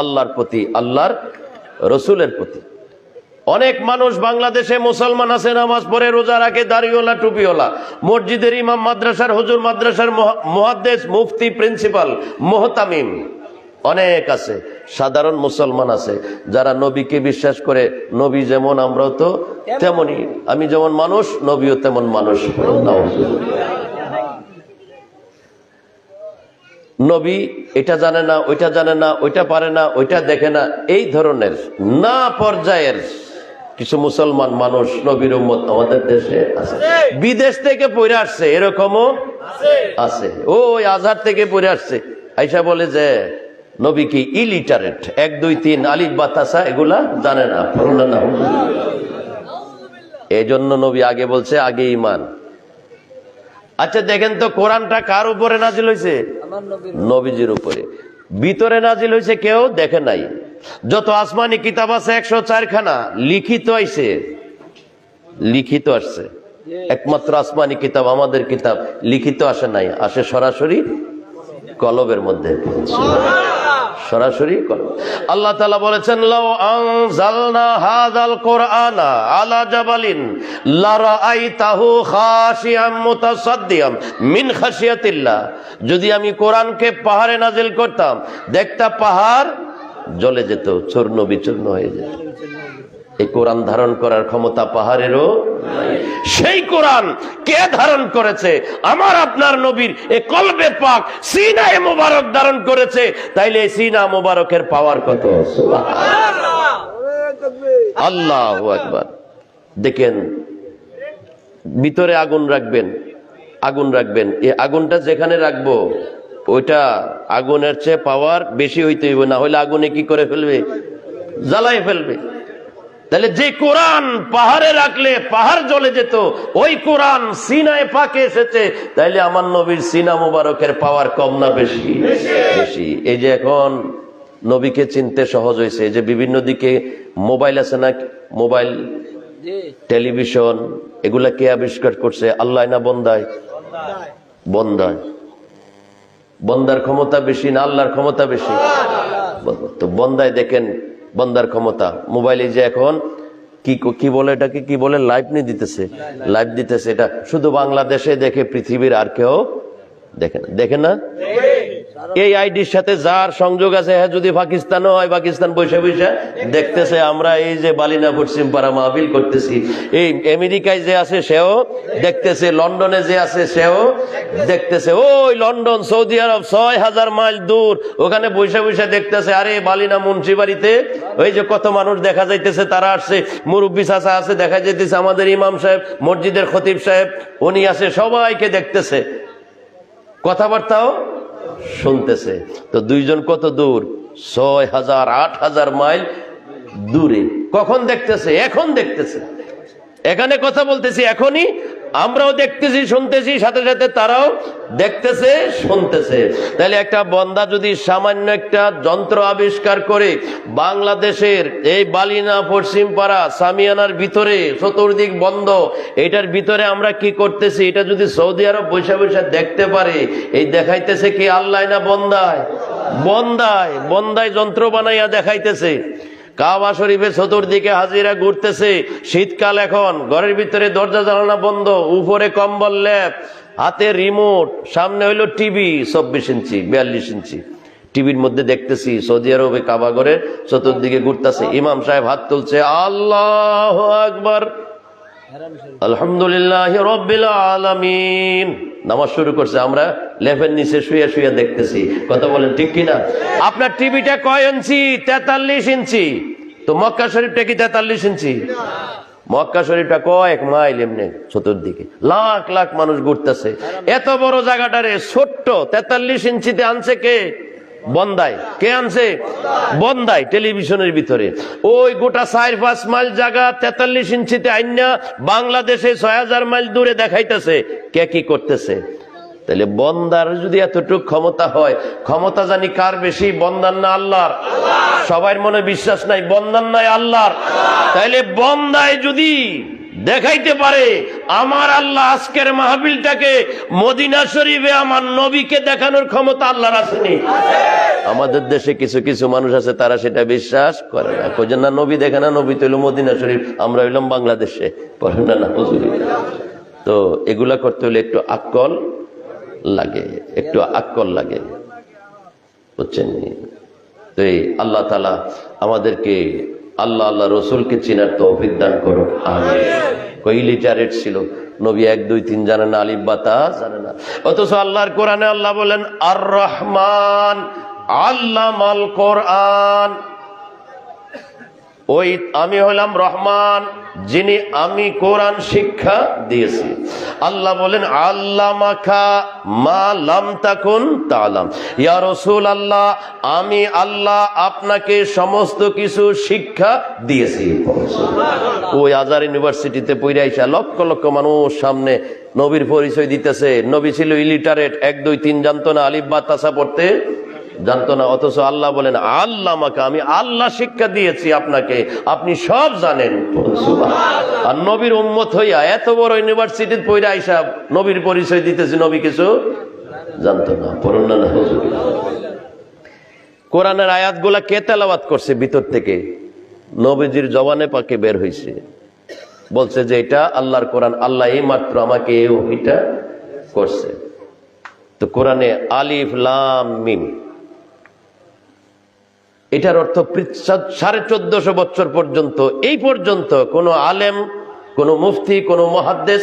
আল্লাহর প্রতি, আল্লাহর রসুলের প্রতি। অনেক মানুষ বাংলাদেশে মুসলমান আছে, নামাজ পড়ে, রোজা রাখে, দাড়িওয়ালা, টুপিওয়ালা। মসজিদের ইমাম, মাদ্রাসার হুজুর, মাদ্রাসার মহাদ্দেশ মুফতি, প্রিন্সিপাল, মোহতামিম অনেক আছে। সাধারণ মুসলমান আছে, যারা নবীকে বিশ্বাস করে, নবী যেমন আমরাও তো তেমনই। আমি যেমন মানুষ, নবীও তেমন মানুষ। নবী এটা জানে না ওইটা জানে না ওইটা পারে না ওইটা দেখে না এই ধরনের না পর্যায়ের কিছু মুসলমান মানুষ নবীর উম্মত আমাদের দেশে আছে। বিদেশ থেকে পড়ে আসছে এরকমও আছে। ও ওই আজহার থেকে পড়ে আসছে। আইসা বলে যে নবী কি ইলিটারেট এক দুই তিন আলিফ বাতাসা এগুলা জানে না এই জন্য নবী আগে বলছে আগে ইমান আচ্ছা দেখেন তো কোরআনটা কার উপরে নাজিল হয়েছে নবীজির উপরে। ভিতরে নাজিল হয়েছে কেউ দেখে নাই। যত আসমানি কিতাব আছে, একশো চারখানা লিখিত আইছে। লিখিত আসছে। একমাত্র আসমানি কিতাব, আমাদের কিতাব লিখিত আসে নাই, আসে সরাসরি কলবের মধ্যে সরাসরি আল্লাহ তাআলা বলেছেন, লাউ আনজালনা হাযাল কোরআনা আলা জাবালিন লারাআইতাহু খাশিয়াম মুতাসাদ্দিয়াম মিন খাশিয়াতিল্লাহ। যদি আমি কোরআনকে পাহাড়ে নাজিল করতাম, দেখতা পাহাড় জ্বলে যেত চূর্ণ বিচূর্ণ হয়ে যেত। এই কোরআন ধারণ করার ক্ষমতা পাহাড়েরও সেই কোরআন কে ধারণ করেছে? আমার আপনার নবীর এ কলবে পাক সিনায় মোবারক ধারণ করেছে। তাইলে এই সিনা মোবারকের পাওয়ার কত? আল্লাহ একবার দেখেন ভিতরে আগুন রাখবেন আগুন রাখবেন। এই আগুনটা যেখানে রাখব ওইটা আগুনের চেয়ে পাওয়ার বেশি হইতে হইবে। না হলে আগুনে কি করে ফেলবে? জ্বালাই ফেলবে। তাহলে যে কোরআন পাহাড়ে রাখলে পাহাড় জ্বলে যেত ওই কোরআন সিনায় পাকে এসেছে তাইলে আমার নবীর সিনা মুবারকের পাওয়ার কম না বেশি? বেশি। এই যে এখন নবীকে চিনতে সহজ হয়েছে এই যে বিভিন্ন দিকে মোবাইল আছে না মোবাইল টেলিভিশন এগুলা কে আবিষ্কার করছে? আল্লাহ না বন্দায়? বন্দায়। বন্দার ক্ষমতা বেশি না আল্লাহর ক্ষমতা বেশি? তো বন্দায় দেখেন বন্দার ক্ষমতা। মোবাইলে যে এখন কি কি বলে এটাকে? কি বলে? লাইভ নিয়ে দিতেছে। লাইভ দিতেছে। এটা শুধু বাংলাদেশে দেখে পৃথিবীর আর কেউ দেখে না। দেখে না? এই আইডির সাথে যার সংযোগ আছে হ্যাঁ যদি পাকিস্তানও হয়, পাকিস্তান বসে বসে দেখতেছে, আমরা এই যে বালিনা পশ্চিম পাড়া মাহবিল করতেছি। এই আমেরিকায় যে আছে, সেও দেখতেছে, লন্ডনে যে আছে, সেও দেখতেছে। ওই লন্ডন, সৌদি আরব, ছয় হাজার মাইল দূর, ওখানে বসে বসে দেখতেছে, আরে বালিনা মুন্সিবাড়িতে ওই যে কত মানুষ দেখা যাইতেছে, তারা আসছে, মুরব্বী চাচা আছে, দেখা যাইতেছে, আমাদের ইমাম সাহেব, মসজিদের খতিব সাহেব, উনি আছে, সবাইকে দেখতেছে। কথাবার্তাও শুনতেছে। তো দুইজন কত দূর? ছয় হাজার, আট হাজার মাইল দূরে। কখন দেখতেছে? এখন দেখতেছে। এখানে কথা বলতেছি এখনই আমরাও দেখতেছি, শুনতেছি, সাথে সাথে তারাও দেখতেছে, শুনতেছে। তাহলে একটা বন্দা যদি সামান্য একটা যন্ত্র আবিষ্কার করে বাংলাদেশের এই বালিনা পশ্চিম পাড়া সামিয়ানার ভিতরে, চতুর্দিক বন্ধ, এটার ভিতরে আমরা কি করতেছি? এটা যদি সৌদি আরব বৈশা বৈশা দেখতে পারে, এই দেখাইতেছে কি আল্লাহ না বন্দায়? বন্দায় বন্দায় যন্ত্র বানাইয়া দেখাইতেছে। কাবা শরীফের চতুর্দিকে হাজিরা ঘুরতেছে। শীতকাল এখন, ঘরের ভিতরে দরজা, জানালা বন্ধ, উপরে কম্বল, ল্যাপ, হাতে রিমোট, সামনে হইল টিভি, চব্বিশ ইঞ্চি, বিয়াল্লিশ ইঞ্চি। টিভির মধ্যে দেখতেছি সৌদি আরবে কাবা ঘরের চতুর্দিকে ঘুরতেছে। ইমাম সাহেব হাত তুলছে, আল্লাহ আকবার। আলহামদুলিল্লাহ রব্বিল আলামিন। নামাজ শুরু করছে, আমরা লেফের নিচে শুয়ে শুয়ে দেখতেছি। কথা বলেন ঠিক কিনা? আপনার টিভিটা কয় ইঞ্চি? তেতাল্লিশ ইঞ্চি। তো মক্কা শরীফটা কি তেতাল্লিশ ইঞ্চি? মক্কা শরীফটা কয়েক মাইল এমনি চতুর্দিকে। লাখ লাখ মানুষ ঘুরতেছে। এত বড় জায়গাটারে ছোট্ট, তেতাল্লিশ ইঞ্চিতে আনছে কে? বন্দায়। কে আনছে? বন্দায় টেলিভিশনের ভিতরে। ওই গোটা চার পাঁচ মাইল জায়গা তেতাল্লিশ ইঞ্চিতে আইনা বাংলাদেশে ছয় হাজার মাইল দূরে দেখাইতেছে। কে কি করতেছে? তাহলে বন্দার যদি এতটুক ক্ষমতা হয়, ক্ষমতা জানি কার বেশি? বন্দার না আল্লাহর? সবার মনে বিশ্বাস নাই, বন্দার নাই আল্লাহর। তাইলে বন্দায় যদি দেখাইতে পারে। আমার আল্লাহ আজকের মাহবিলটাকে মদিনা শরীফে আমার নবীকে দেখানোর ক্ষমতা আল্লাহর আসেনি। আমাদের দেশে কিছু কিছু মানুষ আছে, তারা সেটা বিশ্বাস করে না। কোজন না, নবী দেখে না, নবী তৈল মদিনা শরীফ, আমরা হইলাম বাংলাদেশে। পড়ে না তো এগুলা করতে হলে একটু আক্কল লাগে, একটু আক্কল লাগে। বুঝছেন তো এই আল্লাহ তালা আমাদেরকে আল্লাহ আল্লাহ রসুলকে চিনার তো অভিজ্ঞান করো আমি কই লিটারেট ছিল? নবী এক, দুই, তিন জানে না আলিফ বাতা জানে না। অথচ আল্লাহর কোরআনে আল্লাহ বলেন আর রহমান আল্লাহ মাল কোরআন। ওই আমি হলাম রহমান। যিনি আমি কোরআন শিক্ষা দিয়েছি। আল্লাহ বলেন আল্লাহ মাখা মা লাম তাকুন তালাম ইয়া রসুল আল্লাহ আমি আল্লাহ আপনাকে সমস্ত কিছু শিক্ষা দিয়েছি। ওই আজার ইউনিভার্সিটিতে পড়ে আইসা লক্ষ লক্ষ মানুষ সামনে নবীর পরিচয় দিতেছে। নবী ছিল ইলিটারেট এক দুই তিন জানতো না আলিফ বাতাসা পড়তে জানতো না অথচ আল্লাহ বলেন আল্লাহ আমাকে আমি আল্লাহ শিক্ষা দিয়েছি আপনাকে আপনি সব জানেন। আর নবীর উম্মত হইয়া এত বড় ইউনিভার্সিটির পইরা আইসা নবীর পরিচয় দিতেছি নবী কিছু জানতো না পড়ুন না। কোরআনের আয়াতগুলা কে তেলাওয়াত করছে ভিতর থেকে? নবীজির জবানে পাকে বের হইছে। বলছে যে এটা আল্লাহর কোরআন আল্লাহ এই মাত্র আমাকে এই ওহিটা করছে। তো কোরআনে আলিফ লাম মিম এটার অর্থ সাড়ে চোদ্দশো বছর পর্যন্ত। এই পর্যন্ত কোনো আলেম কোন মুফতি কোন মহাদ্দেশ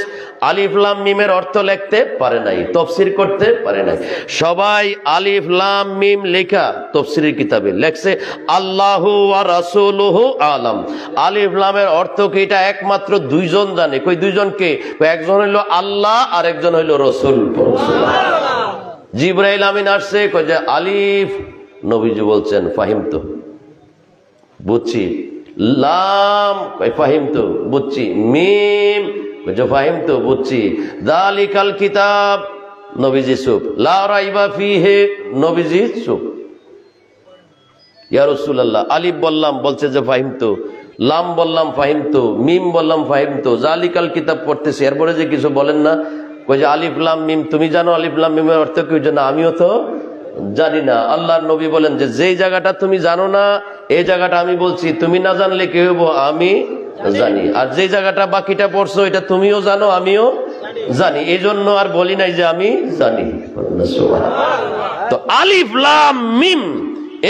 আলিফলাম মিমের অর্থ লিখতে পারে নাই তফসির করতে পারে নাই। সবাই আলিফলাম মিম লেখা তফসিরের কিতাবে লেখছে আল্লাহু আর রাসূলুহু আলাম। আলিফলামের অর্থ কি? এটা একমাত্র দুইজন জানে। কই দুইজনকে একজন হইল আল্লাহ আর একজন হইল রসুল। জিব্রাইল আমিন আসছে কই যে আলিফ নবীজি বলছেন ফাহিম তো বুঝছি, লাম ফাহিম তো বুঝছি, মিম ফাহিম তো বুঝছি। দালিকাল কিতাব, নবীজি সুপ লা ফি হে নবীজি সুপ ইয়া রাসূলুল্লাহ, আলিফ বললাম, বলছে যে ফাহিম তো লাম বললাম ফাহিম তো মিম বললাম ফাহিম তো জালিকাল কিতাব পড়তেছি, এরপরে যে কিছু বলেন না কই যে আলিফ, লাম, মিম, তুমি জানো আলিফ, লাম, মিমের অর্থ কি? না আমিও তো জানি না, আল্লাহর নবী বলেন যে, যেই জায়গাটা তুমি জানো না, এই জায়গাটা আমি বলছি, তুমি না জানলে কি হইব, আমি জানি। আর যে জায়গাটা বাকিটা পড়ছো, এটা তুমিও জানো, আমিও জানি। এই জন্য আর বলি নাই যে, আমি জানি। তো আলিফ, লাম, মিম,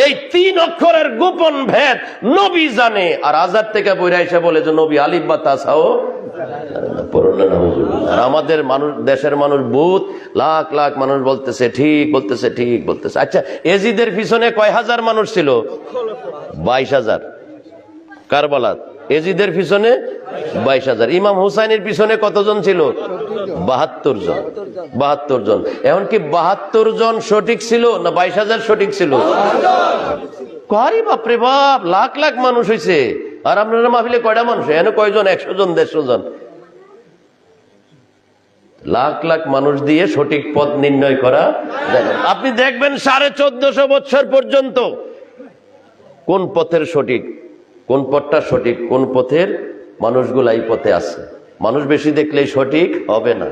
এই তিন অক্ষরের গোপন ভেদ নবী জানে। আর আজাদ থেকে বইরা এসে বলে যে, নবী আলিফ বা তাসাও আর আমাদের মানুষ দেশের মানুষ বহুত লাখ লাখ মানুষ বলতেছে ঠিক বলতেছে ঠিক বলতেছে। আচ্ছা এজিদের পিছনে কয় হাজার মানুষ ছিল? বাইশ হাজার। কারবালাত। এজিদের পিছনে বাইশ হাজার। ইমাম হুসাইনের পিছনে কতজন ছিল? বাহাত্তর জন। বাহাত্তর জন। এমনকি বাহাত্তর জন সঠিক ছিল না বাইশ হাজার সঠিক ছিল? কারি বাপরে বাপ লাখ লাখ মানুষ হয়েছে আর আপনারা মাহফিলে কয়টা মানুষ? এখানে কয়জন? একশো জন দেড়শো জন লাখ লাখ মানুষ দিয়ে সঠিক পথ নির্ণয় করা আপনি দেখবেন সাড়ে চোদ্দশো বছর পর্যন্ত কোন পথের সঠিক, কোন পথটা সঠিক, কোন পথের মানুষগুলা এই পথে আছে। মানুষ বেশি দেখলেই সঠিক হবে না।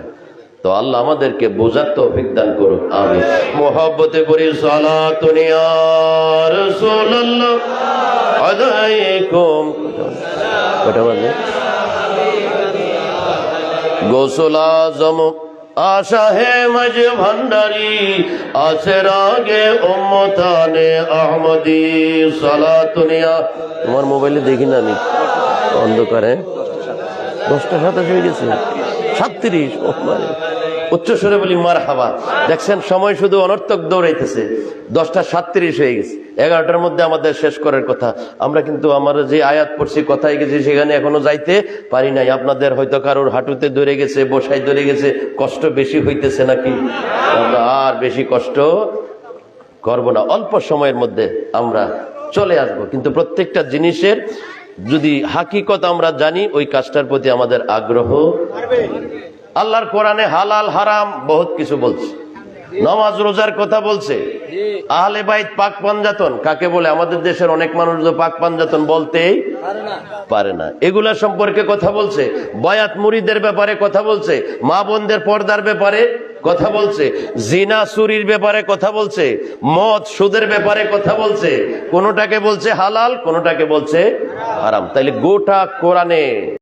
তো আল্লাহ আমাদেরকে বোঝার তো অভিজ্ঞান করুক। আমি মোহব্বতে করি রাসূলুল্লাহ। আলাইকুম। কটা বাজে গোসল আজম আশা হে মজ ভান্ডারি, আছে রাগে উম্মতানে আহমদি সালাতুনিয়া তোমার মোবাইলে দেখি না আমি, অন্ধকারে। দশটা সাতাশ হয়ে গেছে, সাতত্রিশ উচ্চ স্বরে বলি মার হাবা দেখছেন, সময় শুধু অনর্থক দৌড়াইতেছে, দশটা সাতত্রিশ হয়ে গেছে। এগারোটার মধ্যে আমাদের শেষ করার কথা। আমরা কিন্তু আমার যে আয়াত পড়ছি কথায় গেছি সেখানে এখনও যাইতে পারি নাই। আপনাদের হয়তো কারোর হাঁটুতে ধরে গেছে, বসায় ধরে গেছে, কষ্ট বেশি হইতেছে নাকি? আমরা আর বেশি কষ্ট করব না। অল্প সময়ের মধ্যে আমরা চলে আসব। কিন্তু প্রত্যেকটা জিনিসের যদি হাকিকত আমরা জানি, ওই কাজটার প্রতি আমাদের আগ্রহ। আল্লাহর কোরআনে হালাল, হারাম বহুত কিছু বলছে। নামাজ রোজার কথা বলছে। আহলে বাইত পাক পাঞ্জাতন কাকে বলে? আমাদের দেশের অনেক মানুষ তো পাক পাঞ্জাতন বলতেই পারে না। এগুলা সম্পর্কে কথা বলছে। বয়াত মুরিদের ব্যাপারে কথা বলছে। মা বোনদের পর্দার ব্যাপারে কথা বলছে। জিনা চুরির ব্যাপারে কথা বলছে। মদ সুদের ব্যাপারে কথা বলছে। কোনোটাকে বলছে হালাল কোনোটাকে বলছে হারাম। তাইলে গোটা কোরআনে